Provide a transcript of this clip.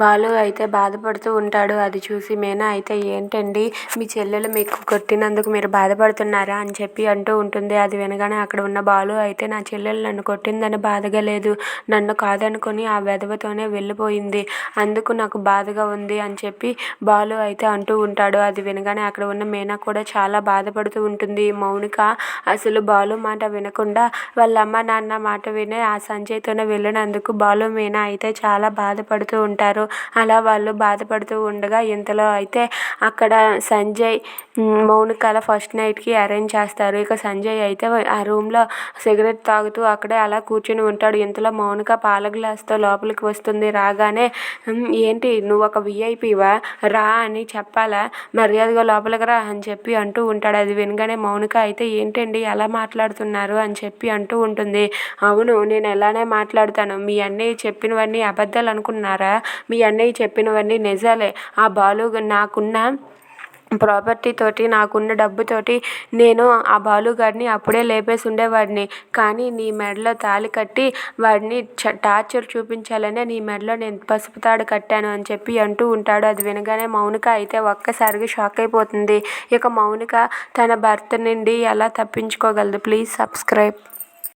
బాలు అయితే బాధపడుతూ ఉంటాడు. అది చూసి మీనా అయితే ఏంటండి? మీ చెల్లెలు మీకు కొట్టినందుకు మీరు బాధపడుతున్నారా? అని చెప్పి అంటూ ఉంటుంది. అది వినగానే అక్కడ ఉన్న బాలు అయితే నా చెల్లెలు నన్ను కొట్టిందని బాధగా లేదు నన్ను కాదనుకొని ఆ వెధవతోనే వెళ్ళిపోయింది. అందుకు నాకు బాధగా ఉంది అని చెప్పి బాలు అయితే అంటూ ఉంటాడు. అది వినగానే అక్కడ ఉన్న మీనా కూడా చాలా బాధపడుతూ ఉంటుంది. మౌనిక అసలు బాలు మాట వినకుండా వాళ్ళ అమ్మ నాన్న మాట విని ఆ సంజయ్తోనే వెళ్ళినందుకు బాలు మీనా అయితే చాలా బాధపడుతూ ఉంటారు. అలా వాళ్ళు బాధపడుతూ ఉండగా ఇంతలో అయితే అక్కడ సంజయ్ మౌనికల ఫస్ట్ నైట్కి అరేంజ్ చేస్తారు. ఇక సంజయ్ అయితే ఆ రూమ్లో సిగరెట్ తాగుతూ అక్కడే అలా కూర్చుని ఉంటాడు. ఇంతలో మౌనిక పాల గ్లాస్తో లోపలికి వస్తుంది. రాగానే ఏంటి నువ్వు ఒక విఐపివా రా అని చెప్పాలా? మర్యాదగా లోపలికి రా అని చెప్పి అంటూ ఉంటాడు. అది వినగానే మౌనిక అయితే ఏంటండి? ఎలా మాట్లాడుతున్నారు? అని చెప్పి అంటూ ఉంటుంది. అవును నేను ఎలానే మాట్లాడుతాను. మీ అన్నీ చెప్పినవన్నీ అబద్ధాలు అనుకున్నారా? మీ అన్నయ్య చెప్పినవన్నీ నిజాలే. ఆ బాలు నాకున్న ప్రాపర్టీ తోటి నాకున్న డబ్బుతోటి నేను ఆ బాలుగాడిని అప్పుడే లేపేసి ఉండేవాడిని. కానీ నీ మెడలో తాళి కట్టి వాడిని చ టార్చర్ చూపించాలనే నీ మెడలో నేను పసుపు తాడు కట్టాను అని చెప్పి అంటూ ఉంటాడు. అది వినగానే మౌనిక అయితే ఒక్కసారిగా షాక్ అయిపోతుంది. ఇక మౌనిక తన భర్త నుండి ఎలా తప్పించుకోగలదు? Please subscribe.